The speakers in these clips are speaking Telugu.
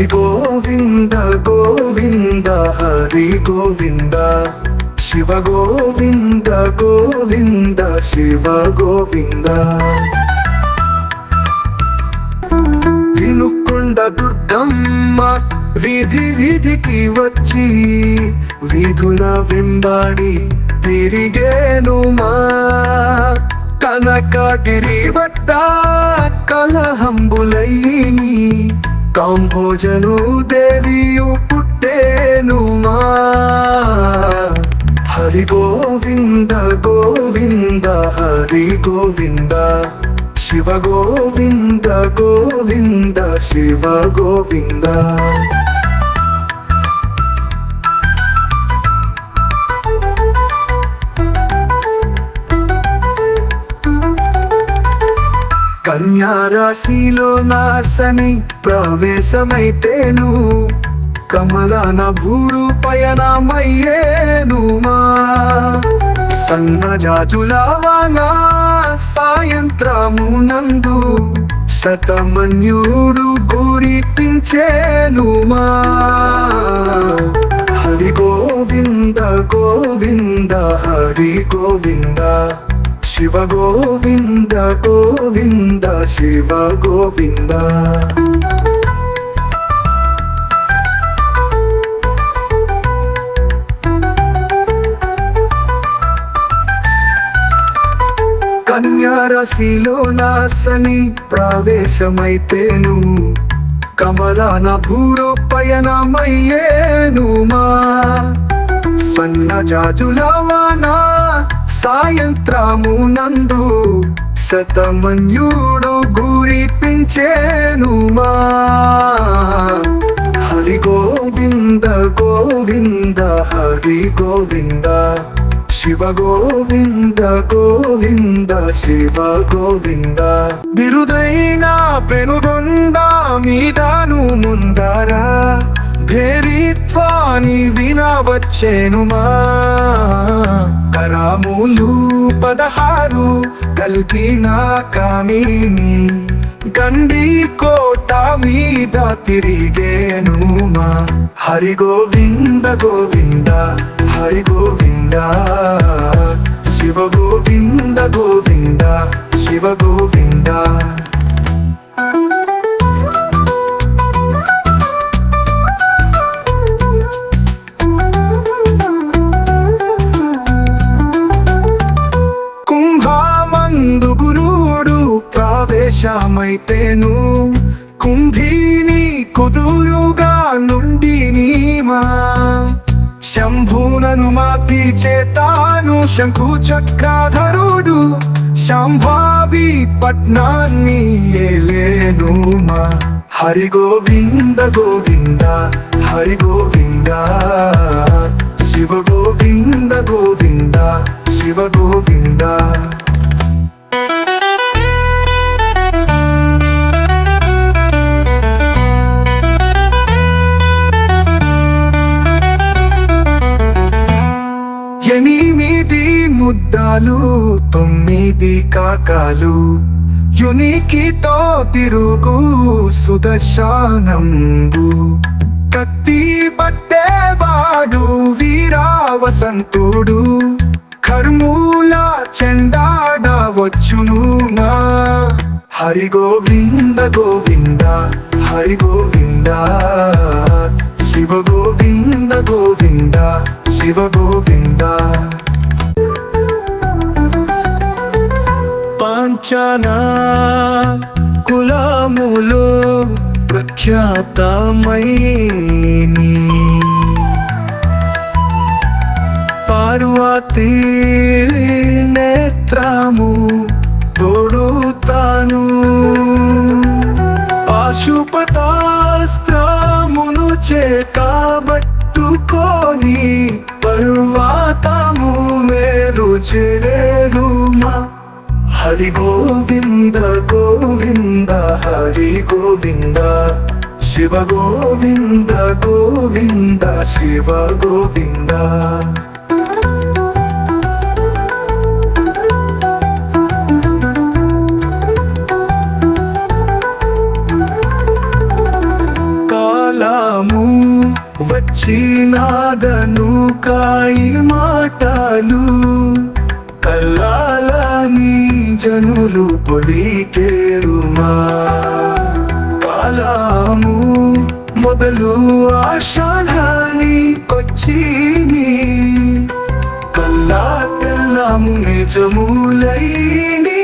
హరి గోవింద గోవింద హరి గోవింద. శివ గోవింద గోవింద శివ గోవింద. వినుకొండ దుడ్డమ్మ విధి విధికి వచ్చి విధుల వెంబాడి తిరిగేను మా. కనకగిరి వద్ద కలహంబులయ్యి కాంభోజను దేవియు పుట్టేను మా. హరి గోవింద గోవింద హరి గోవింద. శివ గోవింద గోవింద శివ గోవింద. కన్యారాశిలో నా శని ప్రవేశమైతేను. కమలాన భూరు పయనమయ్యేను మా. సన్నజాజులవానా సాయంత్రము నందు శతమన్యుడు గురిపించేను మా. హరి గోవింద గోవింద హరి గోవింద. శివ గోవింద గోవింద శివ గోవింద. కన్యారాశిలో నా శని ప్రవేశమైతేను కమలాన భూడు పయనమయ్యేను మా సన్నజాజులవానా సాయంత్రము నందు శతమన్యుడు గురిపించేను మా. హరి గోవింద గోవింద హరి గోవింద. శివ గోవింద గోవింద శివ గోవింద. బిరుదైన పెనుగొండ మీదాను ముందరా భేరీత్వాని వినవచ్చేనుమా? కరాములు పదహారు కల్పిన కామిని గండి కోట మీద తిరిగేనుమా? హరి గోవింద గోవింద హరి గోవింద. శివ గోవింద గోవింద శివ గోవిందా. కుదురుగా నుండి నీమా. శంభునను మాతి చేతాను శంకు చక్రాధరుడు. శంభావి పట్నాన్ని ఏలేను మా హరి గోవింద గోవింద హరి గోవింద. శివ గోవింద గోవింద శివ గోవింద. ముద్దాలు తొమ్మిది కాకాలు. యునికితో తిరుగు సుదర్శనంబు. కత్తి పట్టేవాడు వీరావసంతుడు. కర్మూల చెండాడ వచ్చును నా హరి గోవింద గోవింద పంచన కులాములు ప్రఖ్యాతమైని. పార్వతీ శివ గోవింద గోవింద శివ గోవింద. వచ్చినాదను కాయి మాటలు కల్లాలని జనులు పొలికేరుమా కాలం మొదలు ఆషాఢాని కల్లా తెల్లము నిజములైని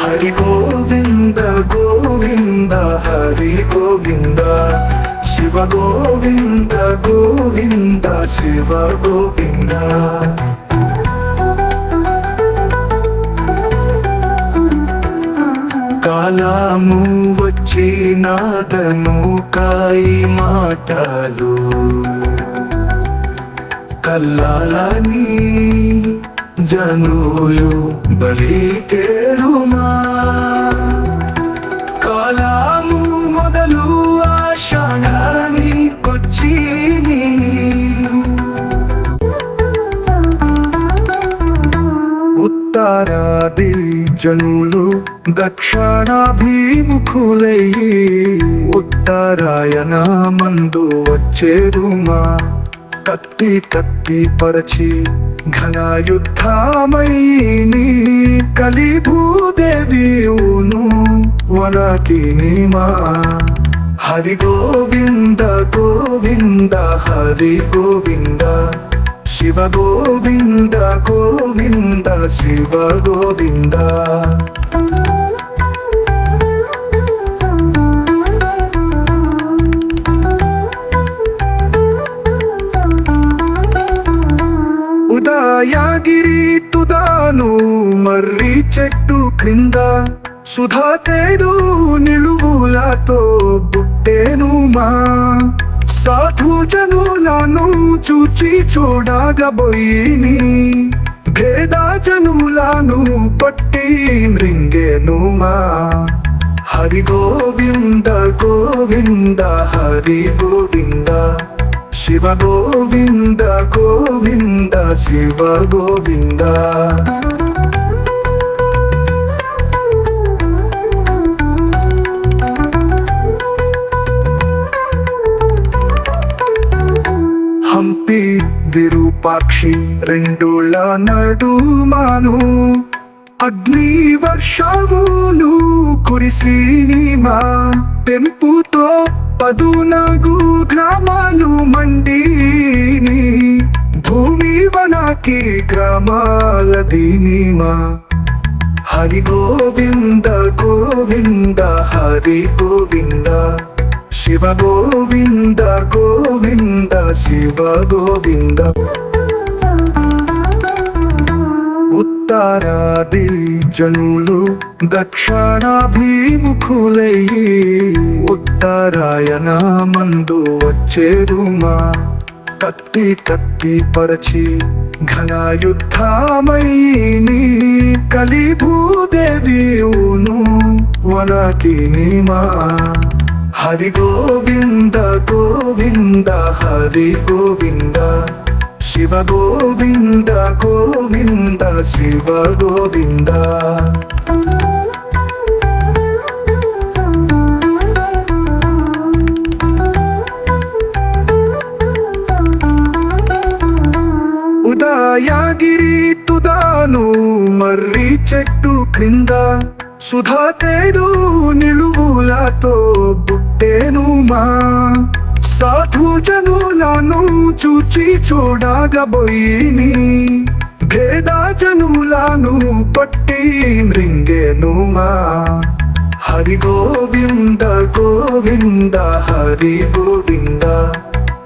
హరి గోవింద గోవింద హరి గోవింద శివ గోవింద గోవింద శివ గోవింద. కాలాము వచ్చినాదను కాయి మాటలు కల్లాలని జనులు బలికేరుమా కాలము మొదలు ఆషాఢాని కొచ్చిని ఉత్తరాది జనులు దక్షిణాభిముఖులయ్యి ఉత్తరాయణ మందు వచ్చేరుమా? కత్తి కత్తి పరచి ఘనయుద్ధమయీని యుద్ధమయ్యి కలి వనతిని మా హరి గోవింద గోవింద హరి గోవింద శివ గోవింద శివ గోవింద. ఉదయగిరి తుదాను మర్రి చెట్టు క్రింద. సుధా తేడు నిలువులతో బుట్టేను మా. సాధు జనులను చూచి చూడగబోయిని. భేద జనులను పట్టి మృంగేను మా హరి గోవింద గోవింద హరి గోవింద. శివ గోవింద గోవింద శివ గోవింద. హంపి పక్షి రెండుల నడుమాను అగ్ని వర్షములు కురిసిని మా పెంపుతో పదునగు గ్రామాలు మండిని భూమి వనాకి గ్రామాల దీనిమా. హరి గోవింద గోవింద హరి గోవింద. శివ గోవింద గోవింద శివ గోవింద. ఉత్తరాది జనులు దక్షిణాభిముఖులయ్యి ఉత్తరాయణ మందు వచ్చేరుమా కత్తి కత్తి పరచి ఘనయుద్ధమయీని యుద్ధమయ్యి కలి భూదేవియును మా. హరి గోవింద గోవింద హరి గోవింద. శివ గోవింద గోవింద శివ గోవింద. ఉదయగిరి తుదాను మర్రి చెట్టు క్రింద సుధా తేడు నిలువులతో బుట్టేను మా సాధు జనులను చూచి చూడగబోయిని. భేద జనులను పట్టి మృంగేను మా హరి గోవింద గోవింద హరి గోవింద.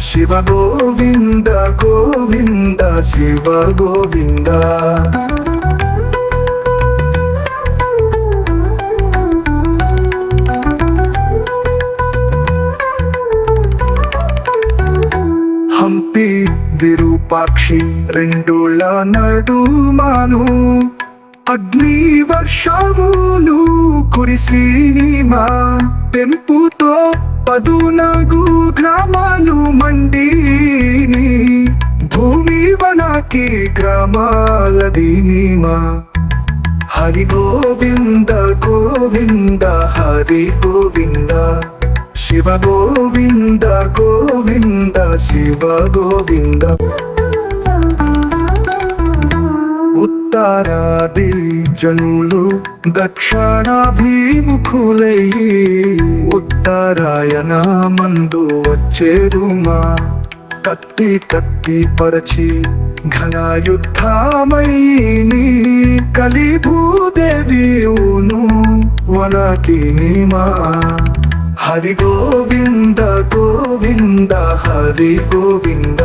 శివ గోవింద గోవింద శివ గోవింద. పక్షి రెండుల నడుమాను. అగ్ని వర్షములు కురిసిని మా పెంపుతో పదునగు గ్రామాలు మండిని. భూమి వనాకి గ్రామాల దీనిమా హరి గోవింద గోవింద హరి గోవింద. శివ గోవింద గోవింద శివ గోవింద. ఉత్తరాది జనులు దక్షిణాభిముఖులయ్యి ఉత్తరాయణ మందు వచ్చేరుమా? కత్తి కత్తి పరచి ఘన యుద్ధమయ్యి కలి భూదేవియును వనకి నీమా హరి గోవింద గోవింద హరి గోవింద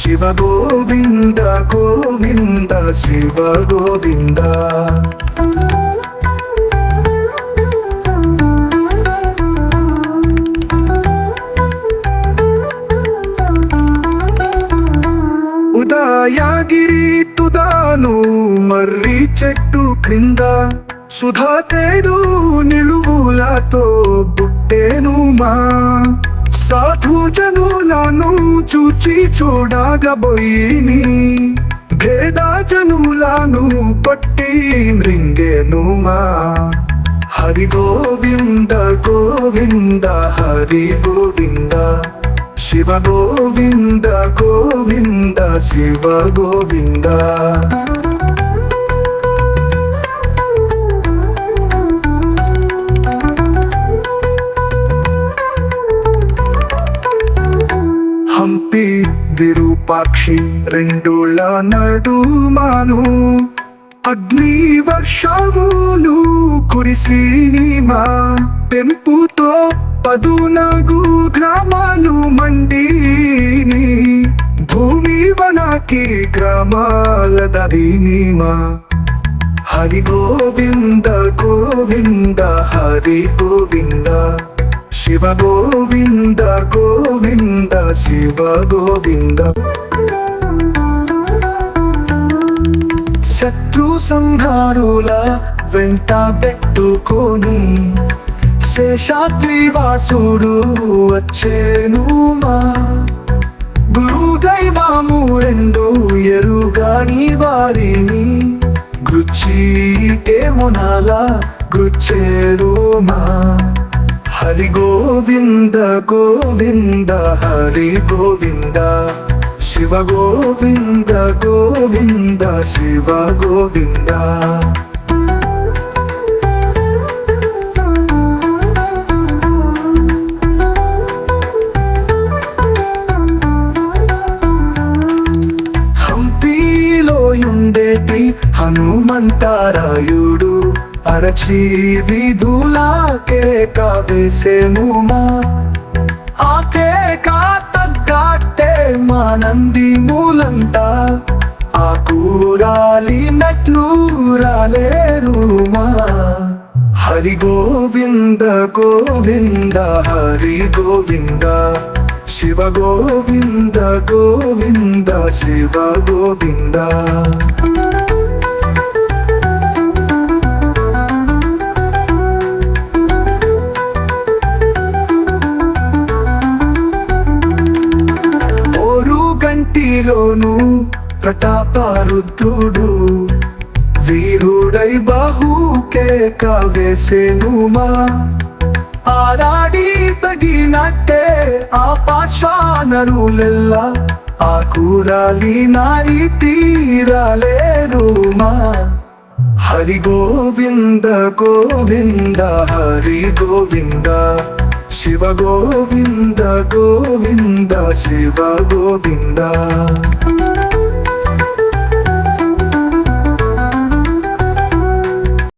శివ గోవింద గోవింద శివ గోవింద. ఉదయాగిరి తుదాను మర్రి చెట్టు క్రింద. సుధా తేడు నిలువులతో బుట్టేను మా. సాధు జనులను చూచి చూడగబోయిని. భేద జనులను పట్టి మృంగేను మా. హరి గోవింద గోవింద హరి గోవింద. శివ గోవింద గోవింద శివ గోవింద. హంపి విరూపాక్షి రెండుల నడుమాను అగ్ని వర్షములు కురిసినిమా పెంపుతో పదునగు గ్రామాలు మండిని. భూమి వనాకి గ్రామాల దరినిమా. హరి గోవింద గోవింద హరి గోవింద. శివ గోవింద గోవింద శివ గోవింద. శత్రు సంహారుల వెంట పెట్టుకొని శేషాద్రివాసుడు వచ్చేను మా. గురుదైవము రెండు ఎరుగాని వారిని గుచ్చిటేమొనాల గుచ్చేరుమా హరి గోవింద గోవింద హరి గోవింద. శివ గోవింద గోవింద శివ గోవింద. హనుమంతారాయుడు అరచి విధులా విధులాకే కావేసేను మా ఆకే తగ్గట్టే మా నంది మూలంట ఆ కూరాలినట్లు రాలేరు హరి గోవింద గోవింద హరి గోవింద శివ గోవింద గోవింద శివ గోవింద ప్రతాపారుద్రుడు వీరుడై బాహుకే కావేసేను మా ఆరాడి తగినట్టే ఆ పాశ్వానరులెల్లా ఆ కూరాలి నారి తీరాలేరు మా హరి గోవింద గోవింద హరి గోవింద శివ గోవింద గోవింద శివ గోవింద.